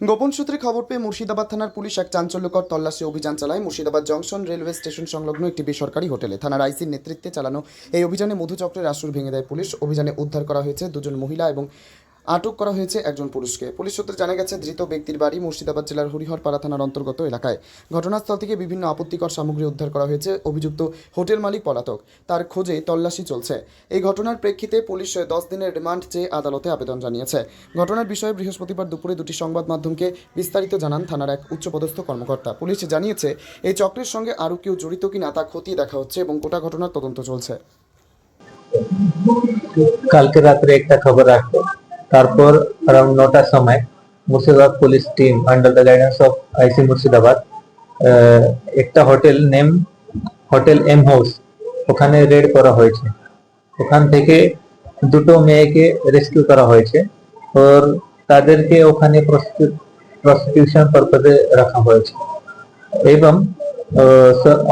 গোপন সূত্রে খবর পেয়ে মুর্শিদাবাদ থানার পুলিশ এক চাঞ্চল্যকর তল্লাশি অভিযান চালায়। মুর্শিদাবাদ জংশন রেলওয়ে স্টেশন সংলগ্ন একটি বেসরকারি হোটেলে থানার আইসির নেতৃত্বে চালানো এই অভিযানে মধুচক্রের আসর ভেঙে দেয় পুলিশ। অভিযানে উদ্ধার করা হয়েছে দুজন মহিলা এবং আটক করা হয়েছে একজন পুরুষকে পুলিশ সূত্রে জানা গেছে, ধৃত ব্যক্তির বাড়ি মুর্শিদাবাদ জেলার হরিহরপাড়া থানার অন্তর্গত এলাকায়। ঘটনাস্থল থেকে বিভিন্ন আপত্তিকর সামগ্রী উদ্ধার করা হয়েছে, অভিযুক্ত হোটেল মালিক পলাতক। তার খোঁজে তল্লাশি চলছে। এই ঘটনার প্রেক্ষিতে পুলিশ দশ দিনের রিমান্ড চেয়ে আদালতে আবেদন জানিয়েছে। ঘটনার বিষয়ে বৃহস্পতিবার দুপুরে দুটি সংবাদ মাধ্যমকে বিস্তারিত জানান থানার এক উচ্চপদস্থ কর্মকর্তা। পুলিশ জানিয়েছে, এই চক্রের সঙ্গে আরও কেউ জড়িত কিনা তা খতিয়ে দেখা হচ্ছে এবং গোটা ঘটনার তদন্ত চলছে। কালকে রাত্রে একটা খবর আসলো। তারপর অ্যারাউন্ড নটার সময় Murshidabad police team under the guidance of IC Murshidabad একটা hotel name hotel M house ওখানে রেড করা হয়েছে। ওখান থেকে দুটো মেয়েকে রেস্কিউ করা হয়েছে। ওর, তাদেরকে ওখানে প্রসিকিউশন পারপাসে রাখা হয়েছে। এবং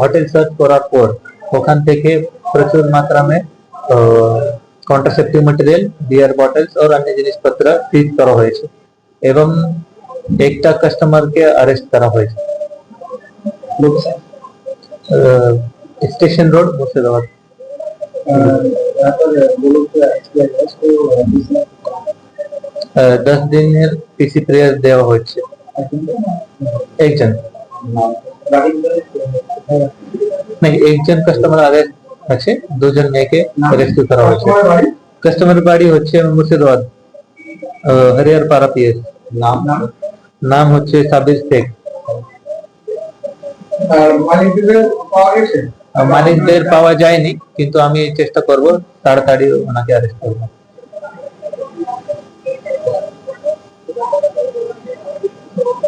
হোটেল সার্চ করার পর ওখান থেকে প্রচুর মাত্রা কন্ট্রাসেপ্টিভ মটেরিয়াল বিয়ার বটলস और अन्य জিনিসপত্র সিজ করা হয়েছে এবং একটা কাস্টমারকে অ্যারেস্ট করা হয়েছে স্টেশন রোড মুর্শিদাবাদ আহ, দশ দিনের পিসি প্রেয়ার দেওয়া হচ্ছে একজন नहीं একজন কাস্টমার আরেস্ট আছে। দুজন মেয়েকে রেস্কিউ করা হয়েছে। কাস্টমার বাড়ি হচ্ছে মুর্শিদাবাদ হরিয়ার পাড়া পিএস নাম? নাম? হচ্ছে সাবির শেখ। মালিকদের পাওয়া মালিকদের পাওয়া যায়নি কিন্তু আমি চেষ্টা করব তাড়াতাড়ি ওনাকে অ্যারেস্ট করব